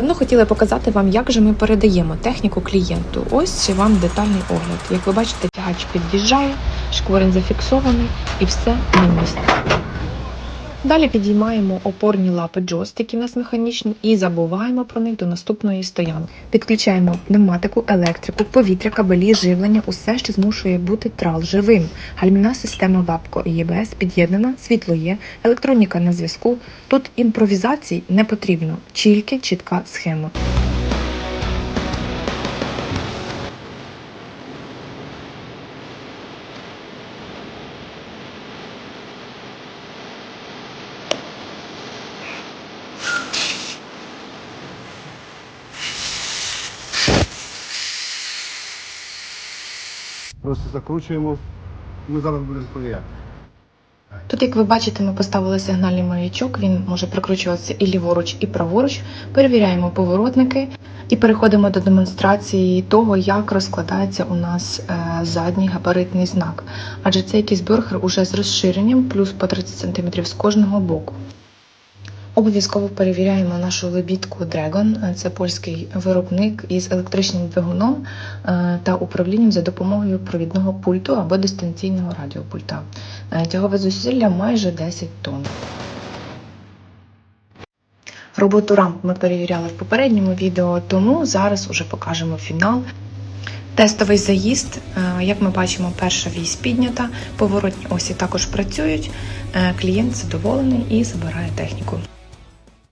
Давно хотіла показати вам, як же ми передаємо техніку клієнту. Ось ще вам детальний огляд. Як ви бачите, тягач під'їжджає, шкворень зафіксований і все на місці. Далі підіймаємо опорні лапи джойстики у нас механічні і забуваємо про них до наступної стоянки. Підключаємо пневматику, електрику, повітря, кабелі, живлення, усе, що змушує бути трал живим. Гальмівна система ВАПКО і ЄБС під'єднана, світло є, електроніка на зв'язку. Тут імпровізацій не потрібно, тільки чітка схема. Просто закручуємо. Ми зараз будемо перевіряти. Тут, як ви бачите, ми поставили сигнальний маячок. Він може прикручуватися і ліворуч, і праворуч. Перевіряємо поворотники і переходимо до демонстрації того, як розкладається у нас е, задній габаритний знак. Адже цей кізбюргер уже з розширенням, плюс по 30 см з кожного боку. Обов'язково перевіряємо нашу лебідку Dragon. Це польський виробник із електричним двигуном е, та управлінням за допомогою провідного пульту або дистанційного радіопульта. Е, Тягове зусилля майже 10 тонн. Роботу рамп ми перевіряли в попередньому відео, тому зараз уже покажемо фінал. Тестовий заїзд, Е, як ми бачимо, перша вісь піднята, поворотні осі також працюють. Клієнт задоволений і забирає техніку.